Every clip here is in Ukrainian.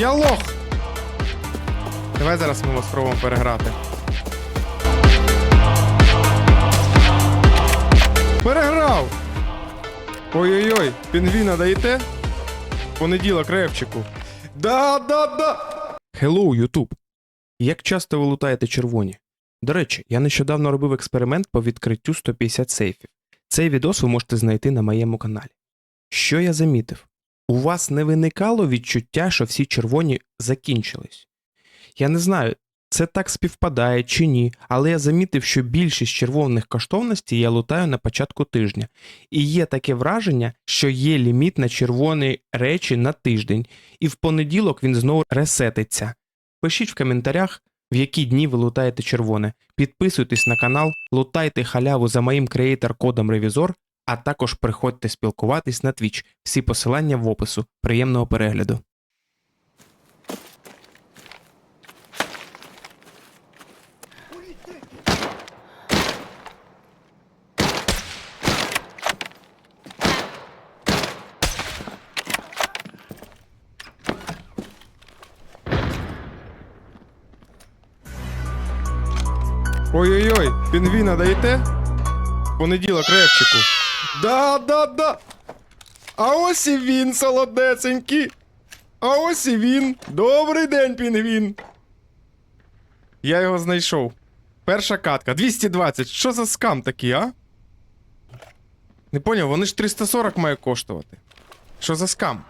Я лох! Давай зараз ми спробуємо переграти. Переграв! Ой-ой-ой, пінгвіна даєте? Понеділок репчику. Да-да-да! Hello, YouTube. Як часто ви лутаєте червоні? До речі, я нещодавно робив експеримент по відкриттю 150 сейфів. Цей відос ви можете знайти на моєму каналі. Що я замітив? У вас не виникало відчуття, що всі червоні закінчились. Я не знаю, це так співпадає чи ні, але я замітив, що більшість червоних коштовностей я лутаю на початку тижня. І є таке враження, що є ліміт на червоні речі на тиждень, і в понеділок він знову ресетиться. Пишіть в коментарях, в які дні ви лутаєте червоне. Підписуйтесь на канал, лутайте халяву за моїм креатор-кодом Ревізор, а також приходьте спілкуватись на Twitch. Всі посилання в опису. Приємного перегляду. Ой-ой-ой, пінгвіна даєте? Понеділок репчику. Да-да-да. А ось і він, солодесенький. А ось і він. Добрий день, пінгвін. Я його знайшов. Перша катка. 220. Що за скам такий, а? Не поняв, вони ж 340 має коштувати. Що за скам?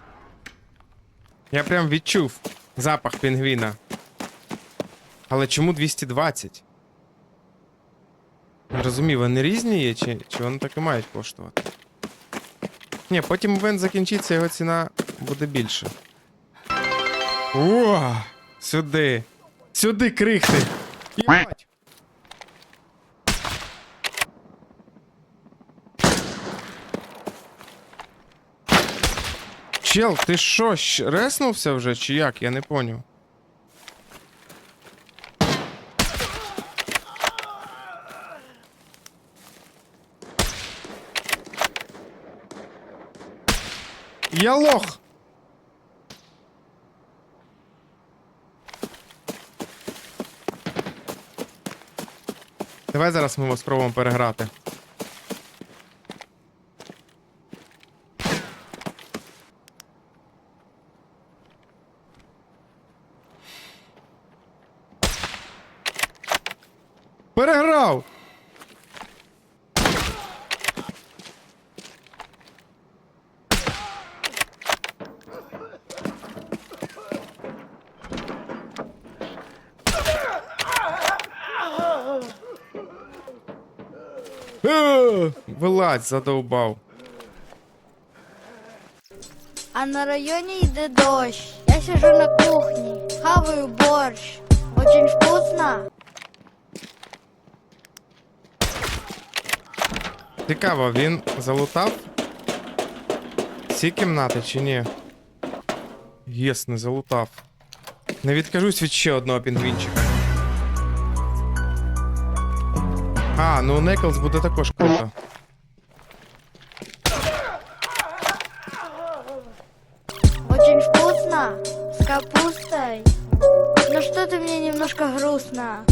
Я прям відчув запах пінгвіна. Але чому 220? Розумію, вони різні є, чи, чи вони так і мають коштувати? Ні, потім івент закінчиться, його ціна буде більше. О, сюди. Сюди крихти. Єбать. Чел, ти що, реснувся вже, чи як? Я не поняв. Я лох! Давай зараз ми спробуємо переграти. Переграв! Вилазь, задовбав. А на районе йде дощ. Я сижу на кухне, хаваю борщ. Очень вкусно. Цікаво, він залутав ці кімнати чи ні? Єс, не залутав. Не відкажусь від ще одного пінгвінчика. А, ну Неклс буде також круто. Очень вкусно. С капустой. Но что-то мне немножко грустно.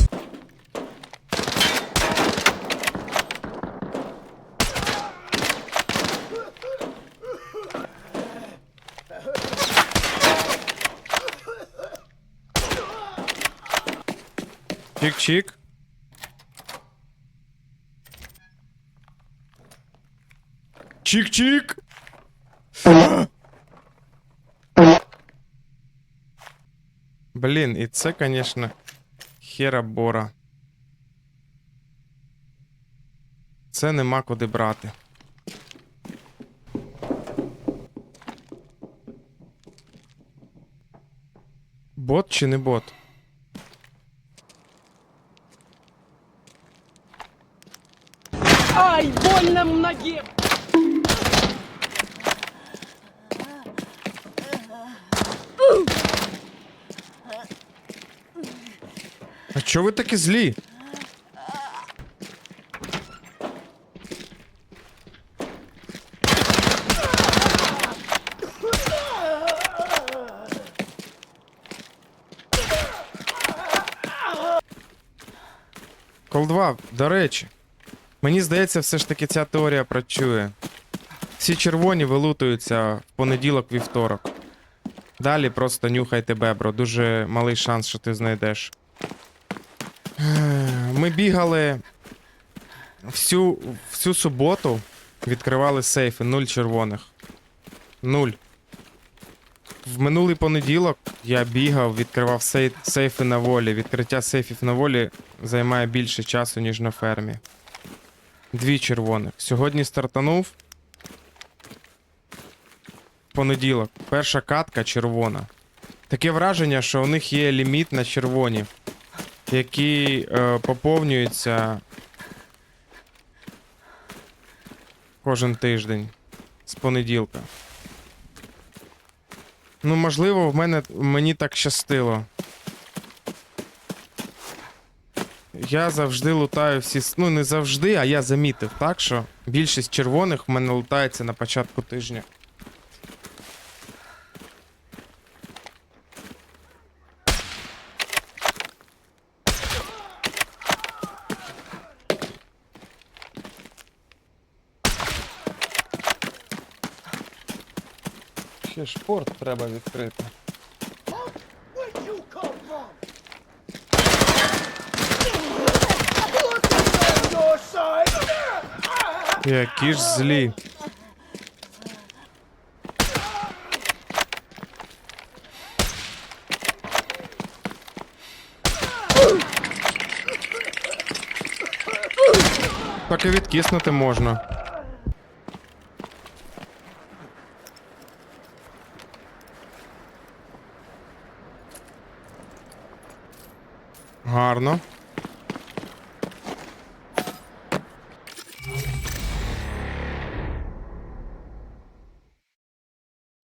Чик-чик. Чик-чик. Блін, і це, конечно, хера-бора. Це нема куди брати. Бот чи не бот? Ай, больно в ноге! Чого ви такі злі? Кол 2, до речі, мені здається, все ж таки ця теорія працює. Всі червоні вилутуються в понеділок-вівторок. Далі просто нюхайте бебро. Дуже малий шанс, що ти знайдеш. Ми бігали всю, всю суботу, відкривали сейфи, нуль червоних. Нуль. В минулий понеділок я бігав, відкривав сей- сейфи на волі. Відкриття сейфів на волі займає більше часу, ніж на фермі. Дві червоних. Сьогодні стартанув. Понеділок. Перша катка червона. Таке враження, що у них є ліміт на червоні, які е, поповнюються кожен тиждень з понеділка. Ну, можливо, в мене мені так щастило. Я завжди лутаю всі. Ну, не завжди, а я замітив, так що більшість червоних в мене лутається на початку тижня. Ще шпорт треба відкрити. Які ж злі. Так і відкиснути можна. Гарно.